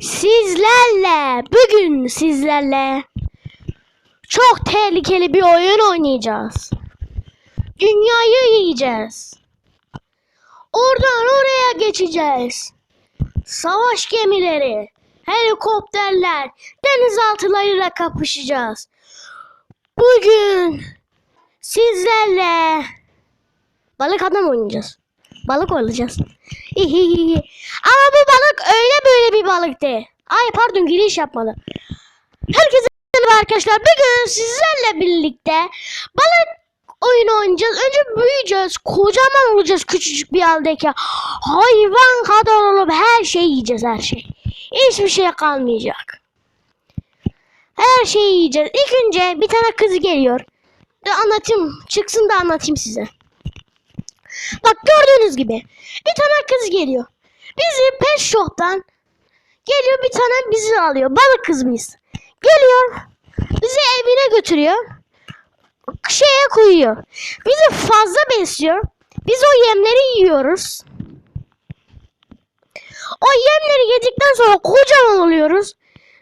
Sizlerle bugün sizlerle çok tehlikeli bir oyun oynayacağız. Dünyayı yiyeceğiz. Oradan oraya geçeceğiz. Savaş gemileri, helikopterler, denizaltılarıyla kapışacağız. Bugün sizlerle balık adam oynayacağız. Balık olacağız. Ama bu balık öyle böyle bir balık değil. Ay pardon giriş yapmalı. Herkese merhaba arkadaşlar. Bugün sizlerle birlikte balık oyunu oynayacağız. Önce büyüyeceğiz. Kocaman olacağız küçücük bir haldeki. Hayvan kadar olup her şeyi yiyeceğiz her şey. Hiçbir şey kalmayacak. Her şeyi yiyeceğiz. İlk önce bir tane kız geliyor. De anlatayım. Çıksın da anlatayım size. Bak gördüğünüz gibi bir tane kız geliyor. Bizi pet shop'tan geliyor bir tane bizi alıyor. Balık kız biz. Geliyor bizi evine götürüyor. Şeye koyuyor. Bizi fazla besliyor. Biz o yemleri yiyoruz. O yemleri yedikten sonra kocaman oluyoruz.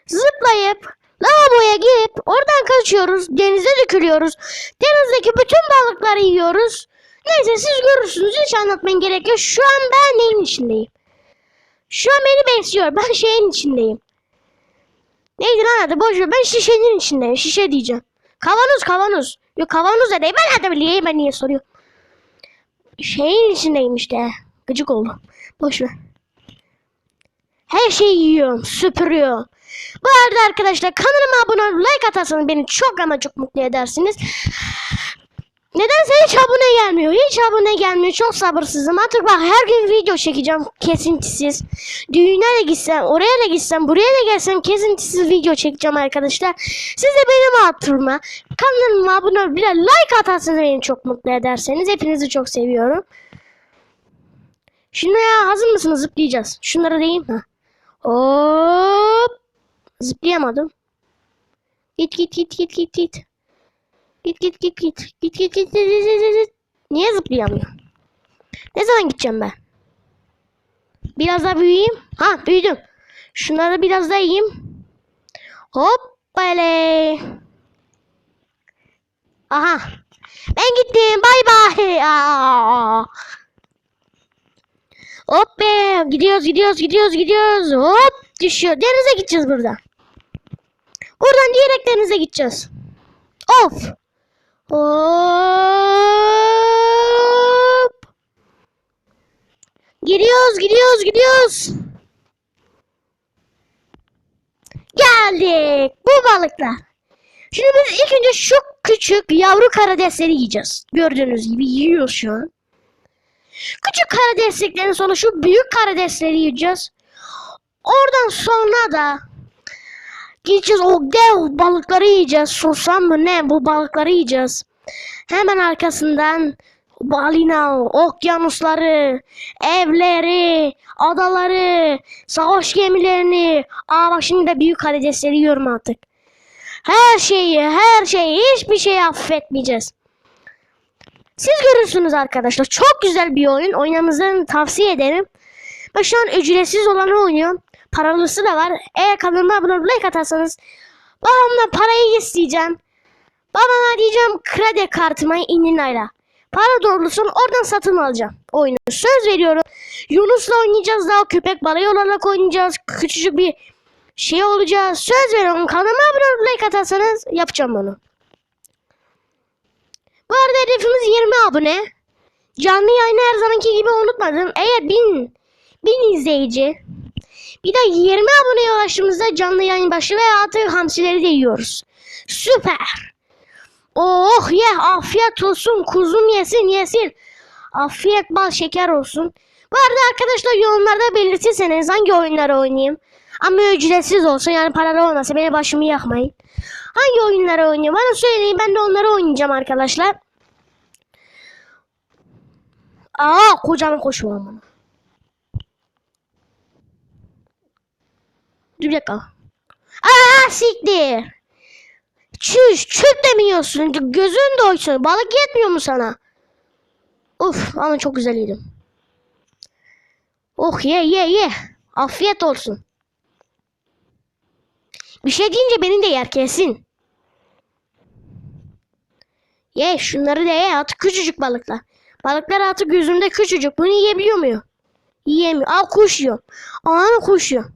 Zıplayıp lavaboya girip oradan kaçıyoruz. Denize dökülüyoruz. Denizdeki bütün balıkları yiyoruz. Neyse siz görürsünüz. Hiç anlatmayın gerek yok. Şu an ben neyin içindeyim? Şu an beni besliyor. Ben şeyin içindeyim. Neydi lan adı? Boş ver. Ben şişenin içindeyim. Şişe diyeceğim. Kavanoz kavanoz. Yok kavanoz da değil. Ben hadi bileyim ben niye soruyorum. Şeyin içindeyim işte. Gıcık oldu. Boş ver. Her şeyi yiyorum. Süpürüyorum. Bu arada arkadaşlar kanalıma abone olup like atarsanız beni çok ama çok mutlu edersiniz. Nedense hiç abone gelmiyor. Hiç abone gelmiyor. Çok sabırsızım. Artık bak her gün video çekeceğim kesintisiz. Düğüne de gitsem, oraya da gitsem, buraya da gelsem kesintisiz video çekeceğim arkadaşlar. Siz de benim hatırıma kanalıma abone olup bir de like atarsanız beni çok mutlu ederseniz. Hepinizi çok seviyorum. Şimdi ya hazır mısınız? Zıplayacağız. Şunları diyeyim ha. Hop. Zıplayamadım. Git git git git git git. Git git git git. Git git git git git git. Niye zıplayamıyor? Ne zaman gideceğim ben? Biraz daha büyüyeyim. Ha büyüdüm. Şunları biraz daha yiyeyim. Hop böyle. Aha. Ben gittim. Bay bay. Hop be. Gidiyoruz gidiyoruz gidiyoruz gidiyoruz. Hop düşüyor. Denize gideceğiz buradan. Buradan direkt denize gideceğiz. Of. Hop. Gidiyoruz, gidiyoruz, gidiyoruz. Geldik. Bu balıklar. Şimdi biz ilk önce şu küçük yavru karidesleri yiyeceğiz. Gördüğünüz gibi yiyor şu an. Küçük karidesliklerin sonra şu büyük karidesleri yiyeceğiz. Oradan sonra da Gideceğiz o dev balıkları yiyeceğiz. Susam mı ne bu balıkları yiyeceğiz. Hemen arkasından balina, okyanusları, evleri, adaları, savaş gemilerini. Aa bak şimdi de büyük karidesleri yiyorum artık. Her şeyi, her şeyi, hiçbir şeyi affetmeyeceğiz. Siz görürsünüz arkadaşlar. Çok güzel bir oyun. Oynamanızı tavsiye ederim. Ben şu an ücretsiz olanı oynuyorum. Paralısı da var. Eğer kanalıma abone olup like atarsanız babamdan parayı isteyeceğim. Babama diyeceğim kredi kartıma ininayla. Para doğrulsun oradan satın alacağım oyunu. Söz veriyorum. Yunus'la oynayacağız daha köpek balığı olarak oynayacağız. Küçücük bir şey olacağız. Söz veriyorum kanalıma abone olup like atarsanız yapacağım bunu. Bu arada hedefimiz 20 abone. Canlı yayını her zamanki gibi unutmadım. Eğer 1000 1000 izleyici bir de 20 aboneye ulaştığımızda canlı yayın başlıyor ve artık hamsileri de yiyoruz. Süper. Oh ye afiyet olsun kuzum yesin yesin. Afiyet bal şeker olsun. Bu arada arkadaşlar yorumlarda belirtirseniz hangi oyunları oynayayım. Ama ücretsiz olsun yani paralı olmasa beni başımı yakmayın. Hangi oyunları oynayayım bana söyleyin ben de onları oynayacağım arkadaşlar. Aa kocaman koşuyor bana. Dur bir dakika. Aa siktir. Çüş çöp de mi yiyorsun? Gözün doysun. Balık yetmiyor mu sana? Uf ama çok güzel yedim. Oh ye ye ye. Afiyet olsun. Bir şey deyince beni de yer kesin. Ye şunları da ye artık küçücük balıklar. Balıklar artık gözümde küçücük. Bunu yiyebiliyor muyum? Yiyemiyor. Aa kuş yiyor. Aa kuş yiyor.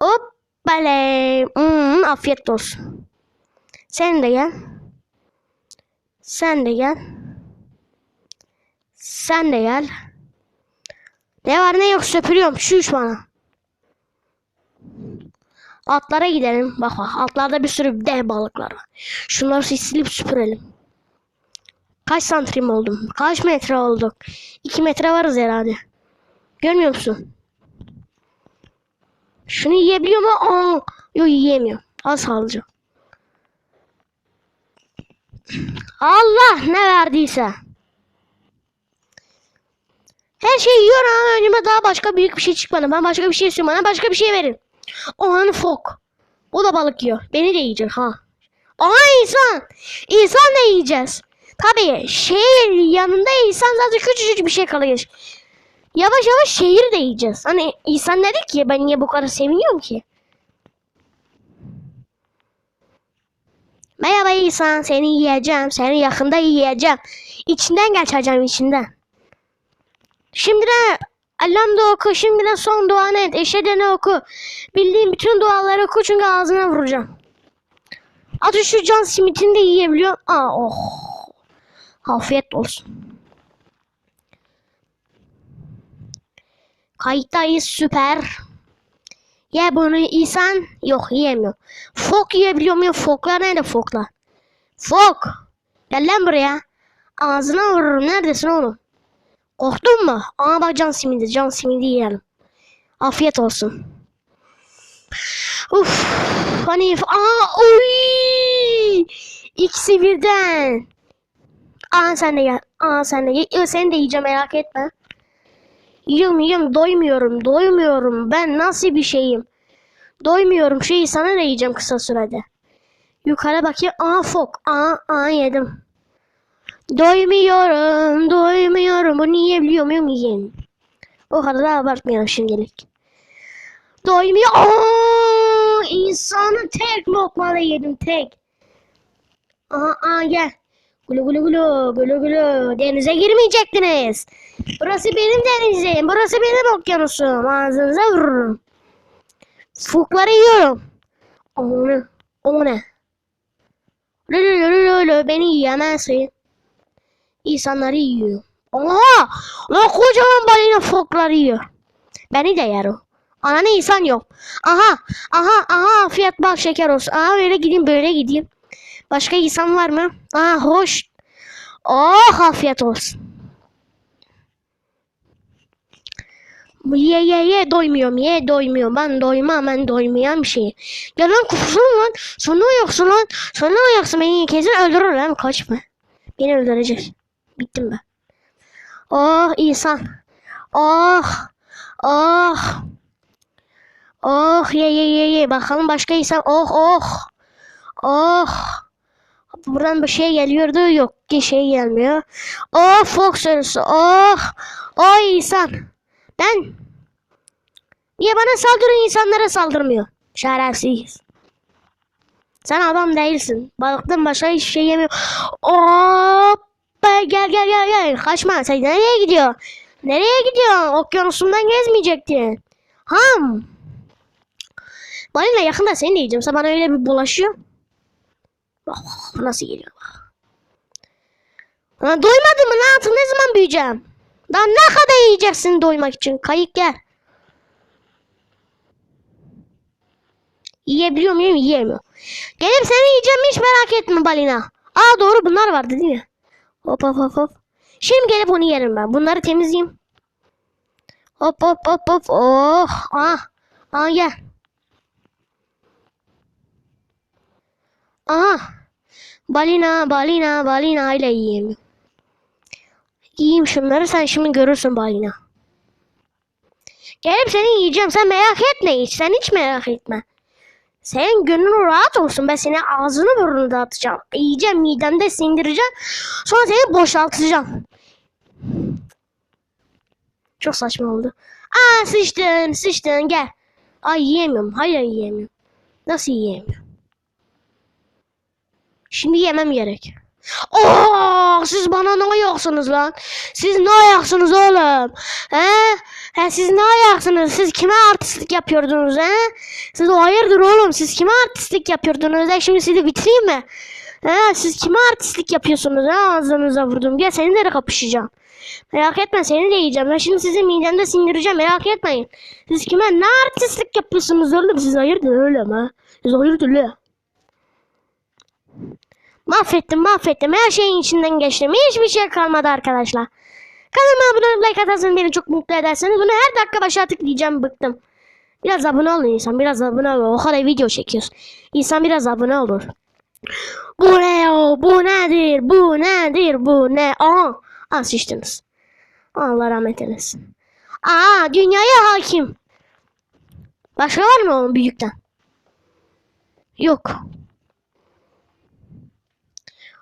Hoppale. Hmm, afiyet olsun. Sen de gel. Sen de gel. Sen de gel. Ne var ne yok süpürüyorum. Şuş bana. Atlara gidelim. Bak bak atlarda bir sürü dev balıklar var. Şunları silip süpürelim. Kaç santim oldum? Kaç metre olduk? 2 metre varız herhalde. Görmüyor musun? Şunu yiyebiliyor mu? Aa, yok yiyemiyor. Az alacağım. Allah ne verdiyse. Her şeyi yiyor ama önüme daha başka büyük bir şey çıkmadı. Ben başka bir şey istiyorum. Bana başka bir şey verin. O an fok. O da balık yiyor. Beni de yiyecek ha. Aa insan. İnsan da yiyeceğiz. Tabii şehir yanında insan zaten küçücük bir şey kalıyor. Yavaş yavaş şehir de yiyeceğiz. Hani insan dedi ki ben niye bu kadar seviniyorum ki? Merhaba insan seni yiyeceğim. Seni yakında yiyeceğim. İçinden geçeceğim içinden. Şimdi de Elham da oku. Şimdi de son duanı et. Eşhedene ne oku. Bildiğin bütün duaları oku çünkü ağzına vuracağım. Atı şu can simitini de yiyebiliyor. Aa oh. Afiyet olsun. Kayıttayız süper. Ye bunu insan yok yiyemiyor. Fok yiyebiliyor muyum? Foklar nerede foklar? Fok. Gel lan buraya. Ağzına vururum. Neredesin oğlum? Korktun mu? Aa bak can simidi. Can simidi yiyelim. Afiyet olsun. Uf. Hani aa oy. İkisi birden. Aa sen de gel. Aa sen de gel. Seni de yiyeceğim merak etme. Yiyorum yiyorum doymuyorum doymuyorum. Ben nasıl bir şeyim? Doymuyorum şeyi sana da yiyeceğim kısa sürede. Yukarı bakayım. Aa fok. Aa, aa yedim. Doymuyorum, doymuyorum. Bunu yiyebiliyor muyum? Yiyeyim. O kadar da abartmayalım şimdilik. Doymuyor. Aa, insanı tek lokmada yedim tek. Aha, aa gel. Gulu gulu gulu, gulu gulu. Denize girmeyecektiniz. Burası benim denizim. Burası benim okyanusum. Ağzınıza vururum. Fukları yiyorum. O ne? O ne? Lü lü lü lü lü. Beni yiyemezsin. İnsanları yiyor. Oha! Lan kocaman balina fokları yiyor. Beni de yer o. Ananı insan yok. Aha! Aha! Aha! Fiyat bak şeker olsun. Aha böyle gideyim böyle gideyim. Başka insan var mı? Aha hoş. Oh afiyet olsun. Ye ye ye doymuyorum ye doymuyorum ben doymam ben doymayan bir şey. Ya lan kufsun lan sana yoksun lan sana yoksun beni kesin öldürür lan kaçma. Beni öldürecek. Bittim ben. Oh insan. Oh. Oh. Oh ye ye ye ye. Bakalım başka insan. Oh oh. Oh. Buradan bir şey geliyordu. Yok ki şey gelmiyor. Oh Fox sürüsü. Oh. Oh insan. Ben. Niye bana saldırın insanlara saldırmıyor? Şerefsiz. Sen adam değilsin. Balıktan başka hiçbir şey yemiyor. Hop. Gel gel gel gel. Kaçma. Sen nereye gidiyorsun? Nereye gidiyorsun? Okyanusumdan gezmeyecektin. Ham. Balina yakında seni de yiyeceğim. Sen bana öyle bir bulaşıyor. Bak, nasıl geliyor. Lan doymadın mı? Yaptın? Ne zaman büyüyeceğim? Daha ne kadar yiyeceksin doymak için? Kayık gel. Yiyebiliyor muyum? Yiyemiyor. Gelip seni yiyeceğim hiç merak etme balina. Aa doğru bunlar vardı değil mi? Hop hop hop hop. Şimdi gelip onu yerim ben. Bunları temizleyeyim. Hop hop hop hop. Oh. Ah. Aa gel. Aha. Balina, balina, balina ile yiyeyim. Yiyeyim şunları sen şimdi görürsün balina. Gelip seni yiyeceğim. Sen merak etme hiç. Sen hiç merak etme. Senin gönlün rahat olsun. Ben seni ağzını burnunu dağıtacağım. Yiyeceğim midemde sindireceğim. Sonra seni boşaltacağım. Çok saçma oldu. Aa sıçtın sıçtın gel. Ay yiyemiyorum. Hayır yiyemiyorum. Nasıl yiyemiyorum? Şimdi yemem gerek. Oo, siz bana ne ayaksınız lan? Siz ne ayaksınız oğlum? He? He siz ne ayaksınız? Siz kime artistlik yapıyordunuz he? Siz hayırdır oğlum? Siz kime artistlik yapıyordunuz? he? şimdi sizi bitireyim mi? He siz kime artistlik yapıyorsunuz? He ağzınıza vurdum. Gel seninle de kapışacağım. Merak etme seni de yiyeceğim. Ben şimdi sizi midemde sindireceğim. Merak etmeyin. Siz kime ne artistlik yapıyorsunuz oğlum? Siz hayırdır öyle mi? Siz hayırdır öyle. Mahvettim mahvettim. Her şeyin içinden geçtim. Hiçbir şey kalmadı arkadaşlar. Kanalıma abone olup like atarsanız beni çok mutlu ederseniz bunu her dakika başa tıklayacağım bıktım. Biraz abone olun insan biraz abone olun. O kadar video çekiyoruz. İnsan biraz abone olur. Bu ne o? Bu nedir? Bu nedir? Bu ne? Aa, Aa sıçtınız. Allah rahmet eylesin. Aa dünyaya hakim. Başka var mı onun büyükten? Yok.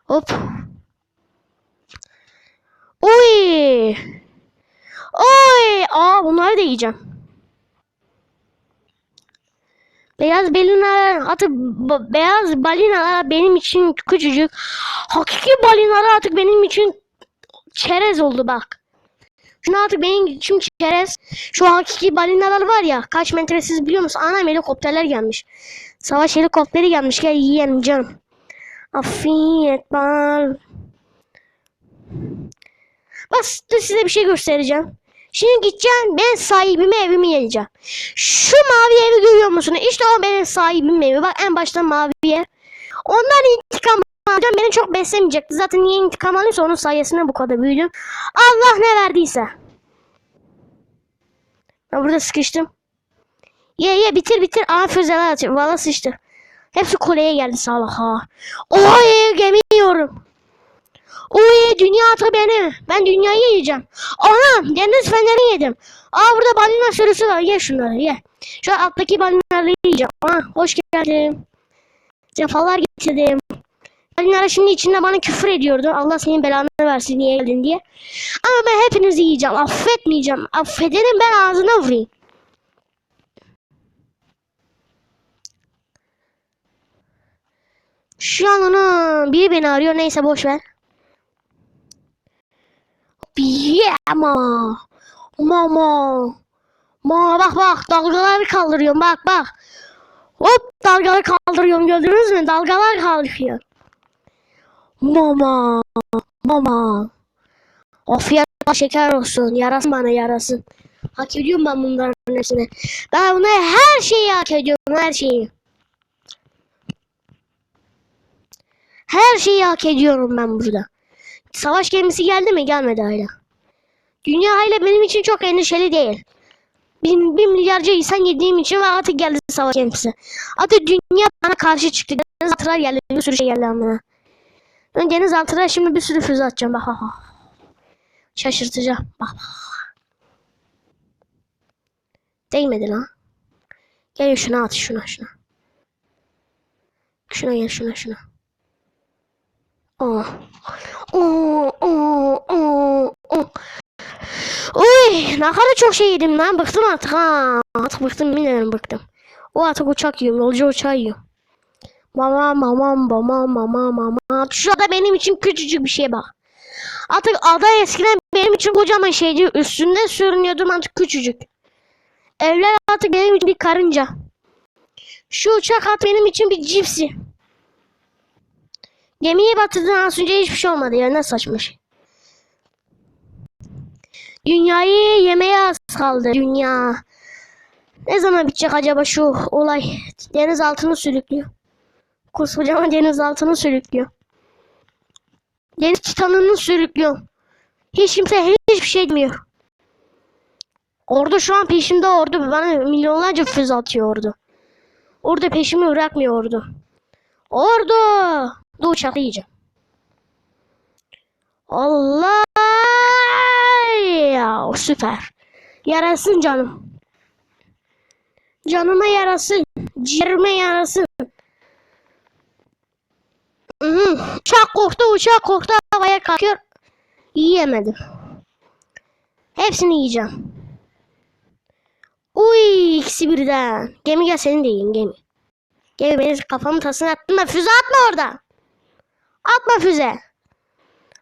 Hop. Oy. Oy. Aa bunları da yiyeceğim. Beyaz balinalar artık beyaz balinalar benim için küçücük. Hakiki balinalar artık benim için çerez oldu bak. Şunu artık benim için çerez. Şu hakiki balinalar var ya kaç metre siz biliyor musunuz? Anam helikopterler gelmiş. Savaş helikopteri gelmiş gel yiyelim canım. Afiyet bal. Dur size bir şey göstereceğim. Şimdi gideceğim ben sahibime evimi geleceğim. Şu mavi evi görüyor musunuz? İşte o benim sahibim evi. Bak en başta mavi ev. Ondan intikam alacağım. Beni çok beslemeyecekti. Zaten niye intikam alıyorsa onun sayesinde bu kadar büyüdüm. Allah ne verdiyse. Ben burada sıkıştım. Ye ye bitir bitir. Aa füzeler atıyor. Valla sıçtı. Hepsi kuleye geldi salak ha. Oy gemi yiyorum. Oy dünya atı beni. Ben dünyayı yiyeceğim. Anam deniz feneri yedim. Aa burada balina sürüsü var. Ye şunları ye. Şu alttaki balinaları yiyeceğim. Aa hoş geldin. Cefalar getirdim. Balinalar şimdi içinde bana küfür ediyordu. Allah senin belanı versin niye geldin diye. Ama ben hepinizi yiyeceğim. Affetmeyeceğim. Affederim ben ağzına vurayım. Şu an onu biri beni arıyor. Neyse boş ver. Yeah ma. Mama. Ma bak bak dalgaları kaldırıyorum bak bak. Hop dalgaları kaldırıyorum gördünüz mü? Dalgalar kalkıyor. Mama. Mama. Afiyet şeker olsun. Yarasın bana yarasın. Hak ediyorum ben bunların hepsini. Ben bunları her şeyi hak ediyorum her şeyi. Her şeyi hak ediyorum ben burada. Savaş gemisi geldi mi? Gelmedi hala. Dünya hala benim için çok endişeli değil. Bin, bir milyarca insan yediğim için ve artık geldi savaş gemisi. Artık dünya bana karşı çıktı. Deniz altılar geldi. Bir sürü şey geldi amına. Ben deniz altılar şimdi bir sürü füze atacağım. Bak bak bak. Şaşırtacağım. Bak bak. Değmedi lan. Gel şuna at şuna şuna. Şuna gel şuna şuna. Oh. Oh, oh, oh, oh. Uy, ne çok şey yedim lan. Bıktım artık ha. Artık bıktım bilmiyorum bıktım. O artık uçak yiyorum. Yolcu uçağı yiyor. Mama mama mama mama mama. Şu ada benim için küçücük bir şey bak. Artık ada eskiden benim için kocaman şeydi. Üstünde sürünüyordum artık küçücük. Evler artık benim için bir karınca. Şu uçak artık benim için bir cipsi. Gemiyi batırdın az önce hiçbir şey olmadı ya ne saçma şey. Dünyayı yemeye az kaldı dünya. Ne zaman bitecek acaba şu olay? Deniz altını sürüklüyor. Koskocaman deniz altını sürüklüyor. Deniz titanını sürüklüyor. Hiç kimse hiçbir şey demiyor. Ordu şu an peşimde ordu. Bana milyonlarca füze atıyor ordu. Orada peşimi bırakmıyor ordu. Ordu! Dur uçakla yiyeceğim. Allah! Ya süper. Yarasın canım. Canıma yarasın. Ciğerime yarasın. Uçak korktu, uçak korktu. Havaya kalkıyor. Yiyemedim. Hepsini yiyeceğim. Uy ikisi birden. Gemi gel seni de yiyin gemi. Gel beni kafamın tasını attın da füze atma orada. Atma füze.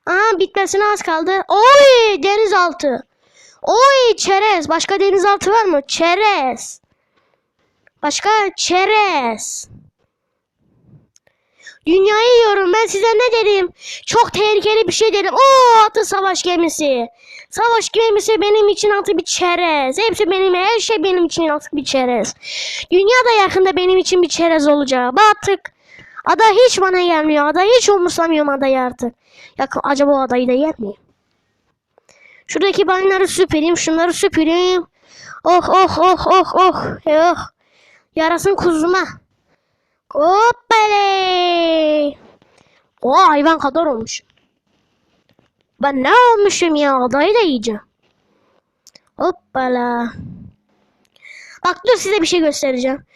Aha bitmesine az kaldı. Oy denizaltı. Oy çerez. Başka denizaltı var mı? Çerez. Başka çerez. Dünyayı yiyorum ben size ne dedim? Çok tehlikeli bir şey dedim. Oo atı savaş gemisi. Savaş gemisi benim için altı bir çerez. Hepsi benim her şey benim için altı bir çerez. Dünya da yakında benim için bir çerez olacak. Battık. Ada hiç bana gelmiyor. Ada hiç umursamıyorum adayı artık. Ya acaba o adayı da yer miyim? Şuradaki banyoları süpüreyim. Şunları süpüreyim. Oh oh oh oh oh. Oh. Yarasın kuzuma. Hoppale. O hayvan kadar olmuş. Ben ne olmuşum ya? Adayı da yiyeceğim. Hoppala. Bak dur size bir şey göstereceğim.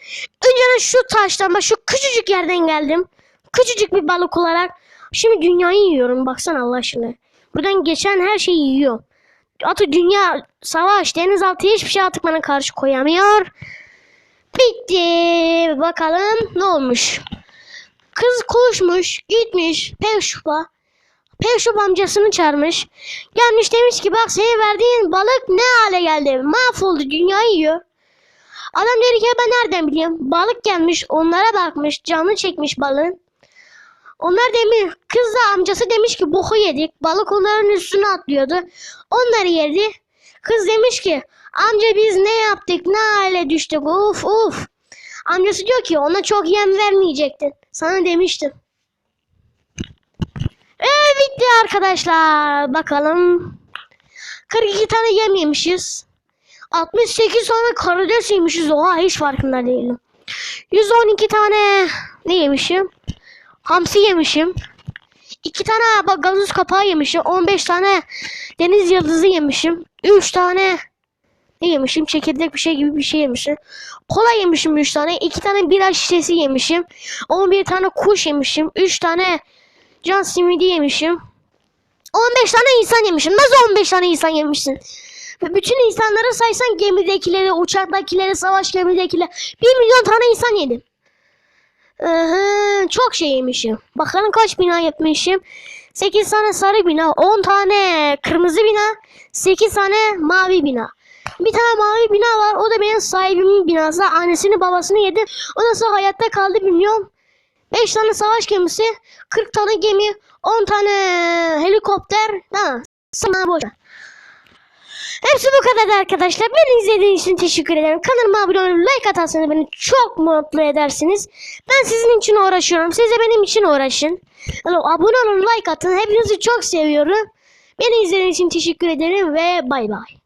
Önceden şu taştan bak şu küçücük yerden geldim. Küçücük bir balık olarak. Şimdi dünyayı yiyorum. Baksana Allah aşkına. Buradan geçen her şeyi yiyor. Atı dünya, savaş, denizaltı hiçbir şey artık bana karşı koyamıyor. Bitti. Bakalım ne olmuş. Kız koşmuş, gitmiş Pevşup'a. Pevşup amcasını çağırmış. Gelmiş demiş ki bak senin verdiğin balık ne hale geldi. Mahvoldu dünyayı yiyor. Adam dedi ki ben nereden bileyim. Balık gelmiş onlara bakmış canı çekmiş balığın. Onlar demiş kız da amcası demiş ki boku yedik. Balık onların üstüne atlıyordu. Onları yedi. Kız demiş ki amca biz ne yaptık ne hale düştük uf uf. Amcası diyor ki ona çok yem vermeyecektin. Sana demiştim. Evet bitti arkadaşlar. Bakalım. 42 tane yem yemişiz. 68 tane karides yemişiz. Oha hiç farkında değilim. 112 tane ne yemişim? Hamsi yemişim. 2 tane bak gazoz kapağı yemişim. 15 tane deniz yıldızı yemişim. 3 tane ne yemişim? Çekirdek bir şey gibi bir şey yemişim. Kola yemişim 3 tane. 2 tane bira şişesi yemişim. 11 tane kuş yemişim. 3 tane can simidi yemişim. 15 tane insan yemişim. Nasıl 15 tane insan yemişsin? Ve bütün insanları saysan gemidekileri, uçaktakileri, savaş gemidekileri 1 milyon tane insan yedim. Aha, çok şey yemişim. Bakalım kaç bina yapmışım. 8 tane sarı bina, 10 tane kırmızı bina, 8 tane mavi bina. Bir tane mavi bina var. O da benim sahibimin binası. Annesini babasını yedi. Ondan sonra hayatta kaldı bilmiyorum. 5 tane savaş gemisi, 40 tane gemi, 10 tane helikopter. Ha, sana boş. Hepsi bu kadar arkadaşlar. Beni izlediğiniz için teşekkür ederim. Kanalıma abone olup like atarsanız beni çok mutlu edersiniz. Ben sizin için uğraşıyorum. Siz de benim için uğraşın. Yani abone olun, like atın. Hepinizi çok seviyorum. Beni izlediğiniz için teşekkür ederim ve bay bay.